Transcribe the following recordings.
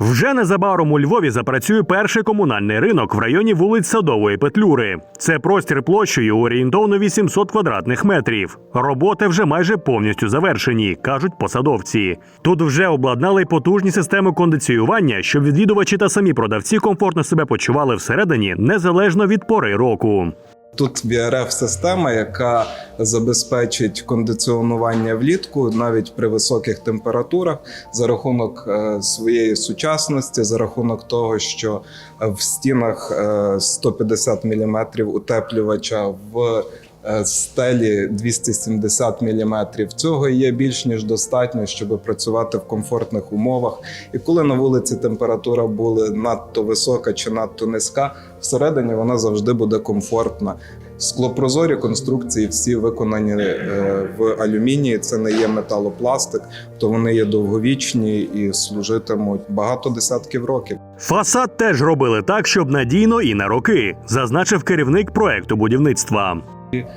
Вже незабаром у Львові запрацює перший комунальний ринок в районі вулиць Садової Петлюри. Це простір площею орієнтовно 800 квадратних метрів. Роботи вже майже повністю завершені, кажуть посадовці. Тут вже обладнали потужні системи кондиціювання, щоб відвідувачі та самі продавці комфортно себе почували всередині незалежно від пори року. Тут VRF-система, яка забезпечить кондиціонування влітку навіть при високих температурах за рахунок е, своєї сучасності, за рахунок того, що е, в стінах е, 150 мм утеплювача в е, стелі 270 мм. Цього є більш ніж достатньо, щоб працювати в комфортних умовах. І коли на вулиці температура буде надто висока чи надто низька, всередині вона завжди буде комфортна. Склопрозорі конструкції всі виконані е, в алюмінії. Це не є металопластик, то вони є довговічні і служитимуть багато десятків років. Фасад теж робили так, щоб надійно і на роки, зазначив керівник проекту будівництва.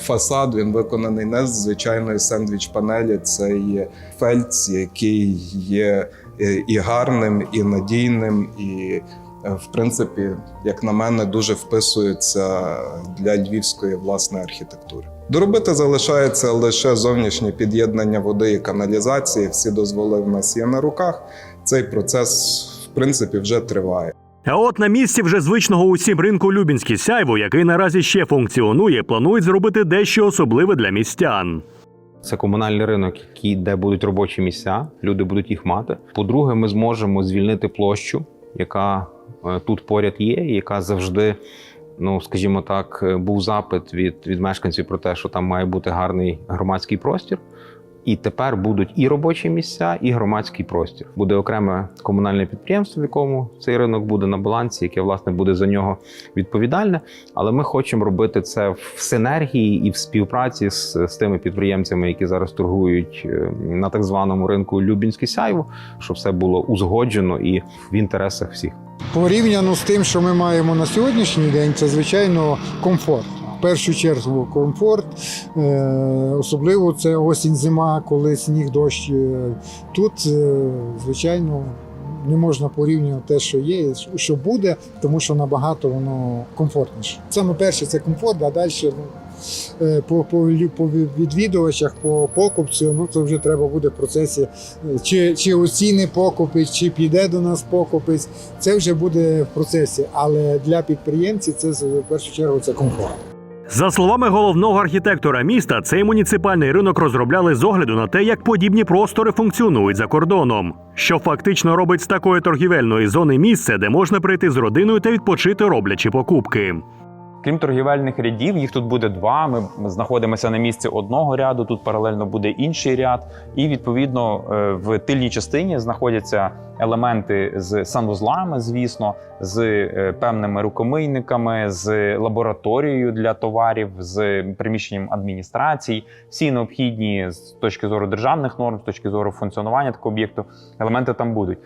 Фасад він виконаний не з звичайної сендвіч-панелі. Це є фельдс, який є е, і гарним, і надійним, і в принципі, як на мене, дуже вписується для львівської власної архітектури. Доробити залишається лише зовнішнє під'єднання води і каналізації. Всі дозволи в нас є на руках. Цей процес, в принципі, вже триває. А от на місці вже звичного усім ринку Любінський сяйво, який наразі ще функціонує, планують зробити дещо особливе для містян. Це комунальний ринок, який, де будуть робочі місця, люди будуть їх мати. По-друге, ми зможемо звільнити площу, яка тут поряд є, яка завжди, ну скажімо так, е, був запит від, від мешканців про те, що там має бути гарний громадський простір. І тепер будуть і робочі місця, і громадський простір. Буде окреме комунальне підприємство, в якому цей ринок буде на балансі, яке власне буде за нього відповідальне. Але ми хочемо робити це в синергії і в співпраці з, з тими підприємцями, які зараз торгують е, на так званому ринку Любінське сяйво, щоб все було узгоджено і в інтересах всіх. Порівняно з тим, що ми маємо на сьогоднішній день, це звичайно комфорт. В першу чергу комфорт, е, особливо це осінь, зима, коли сніг, дощ. Е, Тут, е, звичайно, не можна порівнювати те, що є, що буде, тому що набагато воно комфортніше. Саме перше це комфорт, а далі ну, по, по, по відвідувачах, по покупцю, ну це вже треба буде в процесі, чи, чи оціни покупець, чи піде до нас покупець. Це вже буде в процесі. Але для підприємців це в першу чергу це комфорт. За словами головного архітектора міста, цей муніципальний ринок розробляли з огляду на те, як подібні простори функціонують за кордоном, що фактично робить з такої торгівельної зони місце, де можна прийти з родиною та відпочити, роблячи покупки. Крім торгівельних рядів, їх тут буде два. Ми знаходимося на місці одного ряду. Тут паралельно буде інший ряд. І відповідно е, в тильній частині знаходяться елементи з санвузлами, звісно, з е, певними рукомийниками, з лабораторією для товарів, з приміщенням адміністрацій. Всі необхідні з точки зору державних норм, з точки зору функціонування такого об'єкту, елементи там будуть.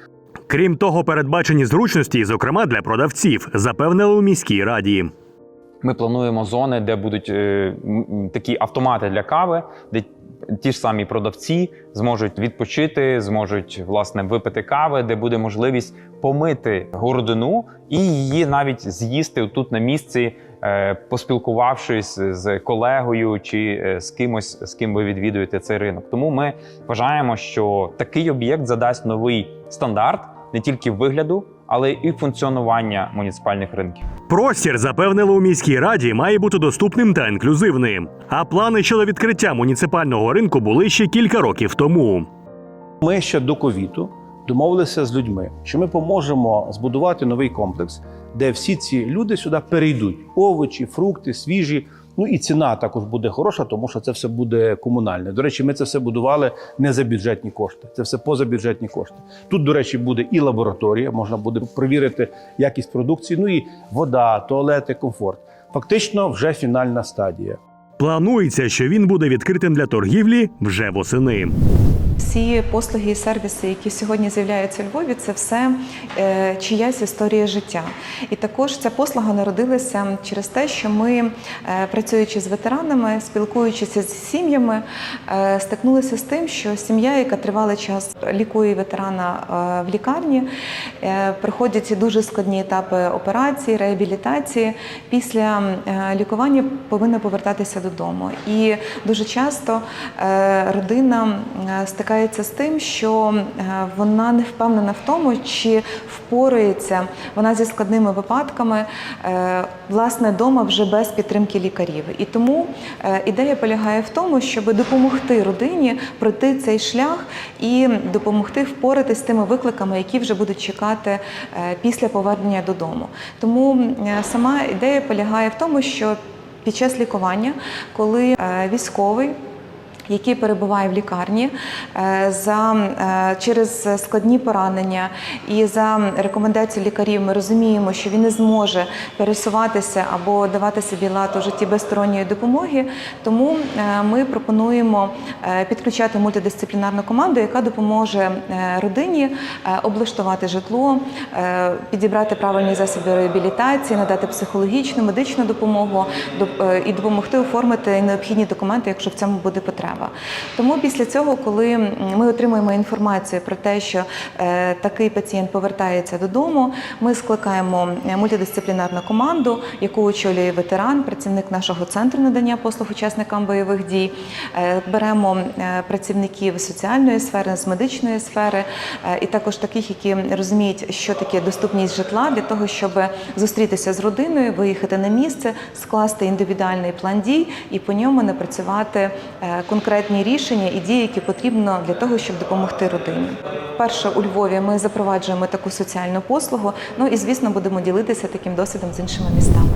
Крім того, передбачені зручності, зокрема для продавців, запевнили у міській раді. Ми плануємо зони, де будуть е, такі автомати для кави, де ті ж самі продавці зможуть відпочити, зможуть власне випити кави, де буде можливість помити городину і її навіть з'їсти тут на місці, е, поспілкувавшись з колегою чи е, з кимось, з ким ви відвідуєте цей ринок. Тому ми вважаємо, що такий об'єкт задасть новий стандарт не тільки вигляду, але і функціонування муніципальних ринків. Простір запевнили у міській раді, має бути доступним та інклюзивним. А плани щодо відкриття муніципального ринку були ще кілька років тому. Ми ще до ковіду домовилися з людьми, що ми поможемо збудувати новий комплекс, де всі ці люди сюди перейдуть: овочі, фрукти, свіжі. Ну і ціна також буде хороша, тому що це все буде комунальне. До речі, ми це все будували не за бюджетні кошти, це все позабюджетні кошти. Тут, до речі, буде і лабораторія, можна буде перевірити якість продукції. Ну і вода, туалети, комфорт. Фактично, вже фінальна стадія. Планується, що він буде відкритим для торгівлі вже восени. Всі послуги і сервіси, які сьогодні з'являються у Львові, це все е, чиясь історія життя. І також ця послуга народилася через те, що ми, е, працюючи з ветеранами, спілкуючися з сім'ями, е, стикнулися з тим, що сім'я, яка тривалий час лікує ветерана в лікарні, проходять дуже складні етапи операції, реабілітації. Після лікування повинна повертатися додому. І дуже часто родина е, стикається з тим, що е, вона не впевнена в тому, чи впорається вона зі складними випадками е, власне вдома вже без підтримки лікарів. І тому е, ідея полягає в тому, щоб допомогти родині пройти цей шлях і допомогти впоратись з тими викликами, які вже будуть чекати після повернення додому. Тому сама ідея полягає в тому, що під час лікування, коли військовий який перебуває в лікарні е, за е, через складні поранення і за рекомендацією лікарів, ми розуміємо, що він не зможе пересуватися або давати собі лад у житті без сторонньої допомоги. Тому е, ми пропонуємо підключати мультидисциплінарну команду, яка допоможе родині облаштувати житло, підібрати правильні засоби реабілітації, надати психологічну, медичну допомогу доп- і допомогти оформити необхідні документи, якщо в цьому буде потреба. Тому після цього, коли ми отримуємо інформацію про те, що е, такий пацієнт повертається додому, ми скликаємо е, мультидисциплінарну команду, яку очолює ветеран, працівник нашого центру надання послуг учасникам бойових дій. Е, беремо працівників соціальної сфери, з медичної сфери, і також таких, які розуміють, що таке доступність житла для того, щоб зустрітися з родиною, виїхати на місце, скласти індивідуальний план дій і по ньому напрацювати е, конкретні рішення і дії, які потрібно для того, щоб допомогти родині. Вперше у Львові ми запроваджуємо таку соціальну послугу. Ну і звісно, будемо ділитися таким досвідом з іншими містами.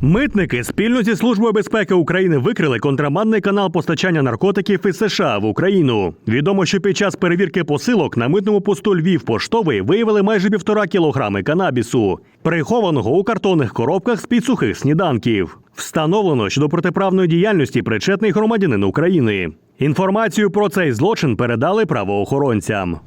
Митники спільно зі Службою безпеки України викрили контрабандний канал постачання наркотиків із США в Україну. Відомо, що під час перевірки посилок на митному посту Львів поштовий виявили майже півтора кілограми канабісу, прихованого у картонних коробках з під сухих сніданків. Встановлено, що до протиправної діяльності причетний громадянин України. Інформацію про цей злочин передали правоохоронцям.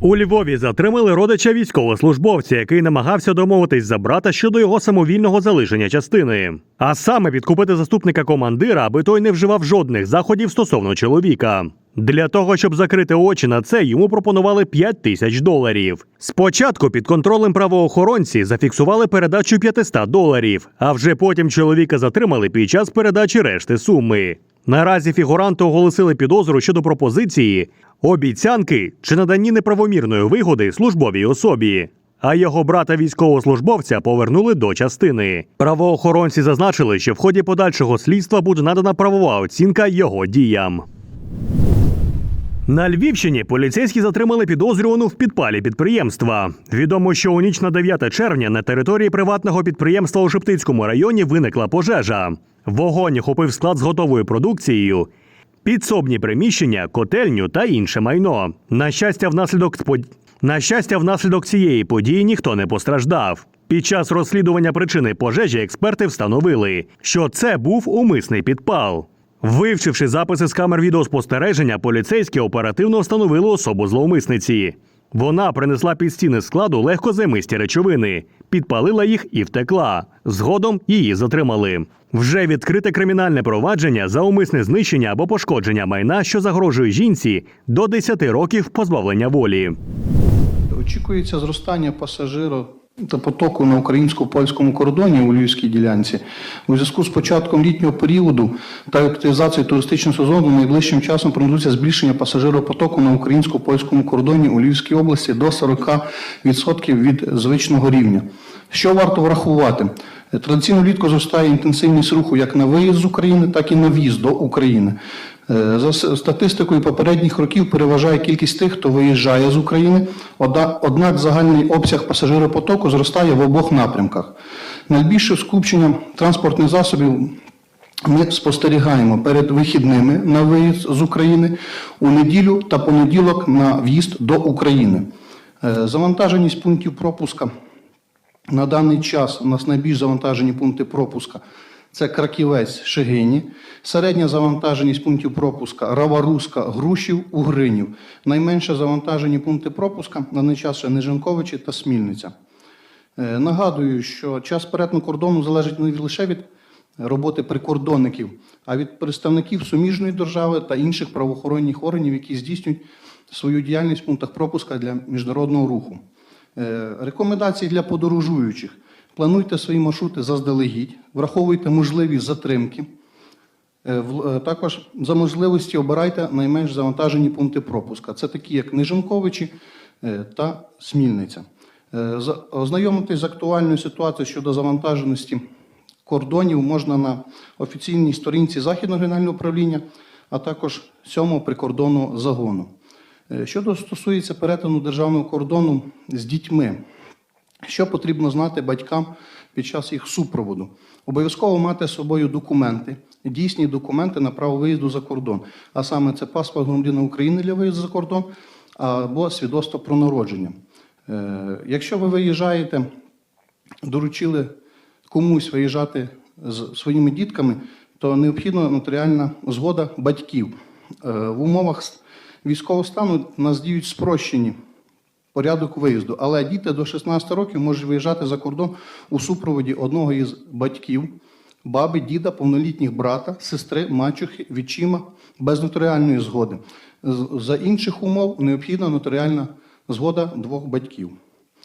У Львові затримали родича військовослужбовця, який намагався домовитись за брата щодо його самовільного залишення частини. А саме підкупити заступника командира, аби той не вживав жодних заходів стосовно чоловіка. Для того, щоб закрити очі на це, йому пропонували 5 тисяч доларів. Спочатку під контролем правоохоронці зафіксували передачу 500 доларів, а вже потім чоловіка затримали під час передачі решти суми. Наразі фігуранти оголосили підозру щодо пропозиції, обіцянки чи наданні неправомірної вигоди службовій особі. А його брата військовослужбовця повернули до частини. Правоохоронці зазначили, що в ході подальшого слідства буде надана правова оцінка його діям. На Львівщині поліцейські затримали підозрювану в підпалі підприємства. Відомо, що у ніч на 9 червня на території приватного підприємства у Шептицькому районі виникла пожежа. Вогонь охопив склад з готовою продукцією, підсобні приміщення, котельню та інше майно. На щастя, внаслідок спод- на щастя, внаслідок цієї події ніхто не постраждав. Під час розслідування причини пожежі експерти встановили, що це був умисний підпал. Вивчивши записи з камер відеоспостереження, поліцейські оперативно встановили особу зловмисниці. Вона принесла під стіни складу легкозаймисті речовини, підпалила їх і втекла. Згодом її затримали. Вже відкрите кримінальне провадження за умисне знищення або пошкодження майна, що загрожує жінці до 10 років позбавлення волі. Очікується зростання пасажиро та потоку на українсько-польському кордоні у львівській ділянці. У зв'язку з початком літнього періоду та активізацією туристичного сезону найближчим часом планується збільшення пасажиропотоку на українсько-польському кордоні у Львівській області до 40% від звичного рівня. Що варто врахувати? Традиційно влітку зростає інтенсивність руху як на виїзд з України, так і на в'їзд до України. Е, За статистикою попередніх років переважає кількість тих, хто виїжджає з України, однак загальний обсяг пасажиропотоку зростає в обох напрямках. Найбільше скупчення транспортних засобів ми спостерігаємо перед вихідними на виїзд з України у неділю та понеділок на в'їзд до України. Е, Завантаженість пунктів пропуска на даний час у нас найбільш завантажені пункти пропуска це Краківець, Шегині, середня завантаженість пунктів пропуска Раваруська, Грушів, Угринів. Найменше завантажені пункти пропуска на даний час ще Нежанковичі та Смільниця. Е, Нагадую, що час перетину кордону залежить не лише від роботи прикордонників, а від представників суміжної держави та інших правоохоронних органів, які здійснюють свою діяльність в пунктах пропуска для міжнародного руху. Е, Рекомендації для подорожуючих. Плануйте свої маршрути заздалегідь, враховуйте можливі затримки. Е, е, Також за можливості обирайте найменш завантажені пункти пропуска. Це такі, як Нижанковичі е, та Смільниця. Ознайомитись з актуальною ситуацією щодо завантаженості кордонів можна на офіційній сторінці Західного регіонального управління, а також 7-го прикордонного загону. Е, Щодо стосується перетину державного кордону з дітьми, що потрібно знати батькам під час їх супроводу? Обов'язково мати з собою документи, дійсні документи на право виїзду за кордон. А саме це паспорт громадянина України для виїзду за кордон або свідоцтво про народження. Е, Якщо ви виїжджаєте, доручили комусь виїжджати з своїми дітками, то необхідна нотаріальна згода батьків. Е, В умовах військового стану нас діють спрощені порядок виїзду, але діти до 16 років можуть виїжджати за кордон у супроводі одного із батьків, баби, діда, повнолітніх брата, сестри, мачухи, відчима без нотаріальної згоди. За інших умов необхідна нотаріальна згода двох батьків.